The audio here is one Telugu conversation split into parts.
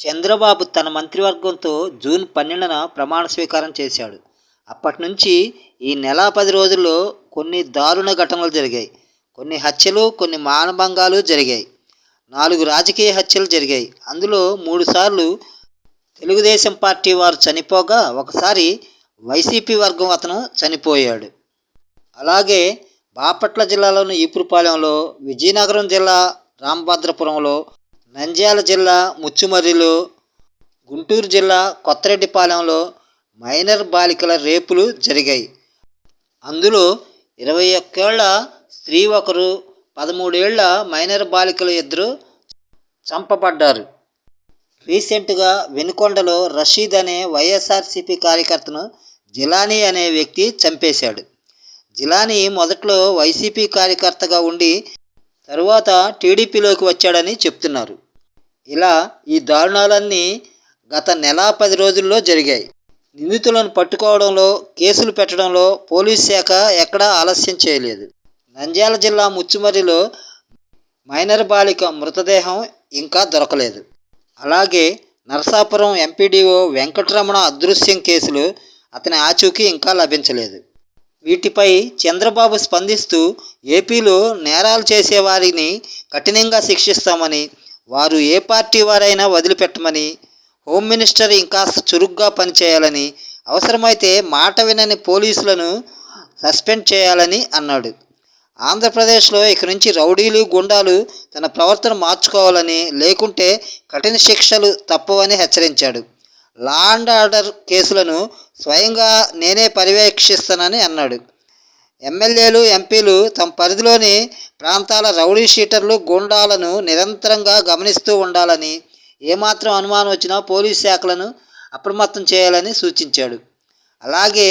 చంద్రబాబు తన మంత్రివర్గంతో జూన్ పన్నెండున ప్రమాణ స్వీకారం చేశాడు. అప్పటి నుంచి ఈ నెల పది రోజుల్లో కొన్ని దారుణ ఘటనలు జరిగాయి. కొన్ని హత్యలు కొన్ని మానభంగాలు జరిగాయి. నాలుగు రాజకీయ హత్యలు జరిగాయి. అందులో మూడుసార్లు తెలుగుదేశం పార్టీ వారు చనిపోగా ఒకసారి వైసీపీ వర్గం అతను చనిపోయాడు. అలాగే బాపట్ల జిల్లాలోని ఈపురపాలెంలో విజయనగరం జిల్లా రామభద్రపురంలో నంద్యాల జిల్లా ముచ్చుమర్రిలో గుంటూరు జిల్లా కొత్తరెడ్డిపాలెంలో మైనర్ బాలికల రేపులు జరిగాయి. అందులో ఇరవై ఒక్కేళ్ళ స్త్రీ ఒకరు పదమూడేళ్ళ మైనర్ బాలికలు ఇద్దరు చంపబడ్డారు. రీసెంట్గా వెనుకొండలో రషీద్ అనే వైఎస్ఆర్సీపీ కార్యకర్తను జిలానీ అనే వ్యక్తి చంపేశాడు. జిలానీ మొదట్లో వైసీపీ కార్యకర్తగా ఉండి తరువాత టీడీపీలోకి వచ్చాడని చెప్తున్నారు. ఇలా ఈ దారుణాలన్నీ గత నెల పది రోజుల్లో జరిగాయి. నిందితులను పట్టుకోవడంలో కేసులు పెట్టడంలో పోలీస్ శాఖ ఎక్కడా ఆలస్యం చేయలేదు. నంద్యాల జిల్లా ముచ్చుమర్రిలో మైనర్ బాలిక మృతదేహం ఇంకా దొరకలేదు. అలాగే నరసాపురం ఎంపీడీఓ వెంకటరమణ అదృశ్యం కేసులు అతని ఆచూకీ ఇంకా లభించలేదు. వీటిపై చంద్రబాబు స్పందిస్తూ ఏపీలో నేరాలు చేసేవారిని కఠినంగా శిక్షిస్తామని వారు ఏ పార్టీ వారైనా వదిలిపెట్టమని హోమ్ మినిస్టర్ ఇంకాస్త చురుగ్గా పనిచేయాలని అవసరమైతే మాట వినని పోలీసులను సస్పెండ్ చేయాలని అన్నాడు. ఆంధ్రప్రదేశ్లో ఇక నుంచి రౌడీలు గుండాలు తన ప్రవర్తన మార్చుకోవాలని లేకుంటే కఠిన శిక్షలు తప్పవని హెచ్చరించాడు. లా అండ్ ఆర్డర్ కేసులను స్వయంగా నేనే పర్యవేక్షిస్తానని అన్నాడు. ఎమ్మెల్యేలు ఎంపీలు తమ పరిధిలోని ప్రాంతాల రౌడీ షీటర్లు గుండాలను నిరంతరంగా గమనిస్తూ ఉండాలని ఏమాత్రం అనుమానం వచ్చినా పోలీస్ శాఖలను అప్రమత్తం చేయాలని సూచించాడు. అలాగే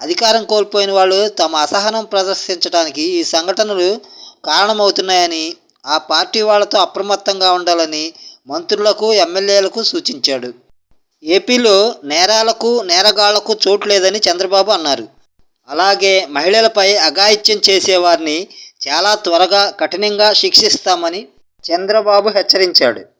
అధికారం కోల్పోయిన వాళ్ళు తమ అసహనం ప్రదర్శించడానికి ఈ సంఘటనలు కారణమవుతున్నాయని ఆ పార్టీ వాళ్ళతో అప్రమత్తంగా ఉండాలని మంత్రులకు ఎమ్మెల్యేలకు సూచించాడు. ఏపీలో నేరాలకు నేరగాళ్ళకు చోటు లేదని చంద్రబాబు అన్నారు. అలాగే మహిళలపై అఘాయిత్యం చేసేవారిని చాలా త్వరగా కఠినంగా శిక్షిస్తామని చంద్రబాబు హెచ్చరించాడు.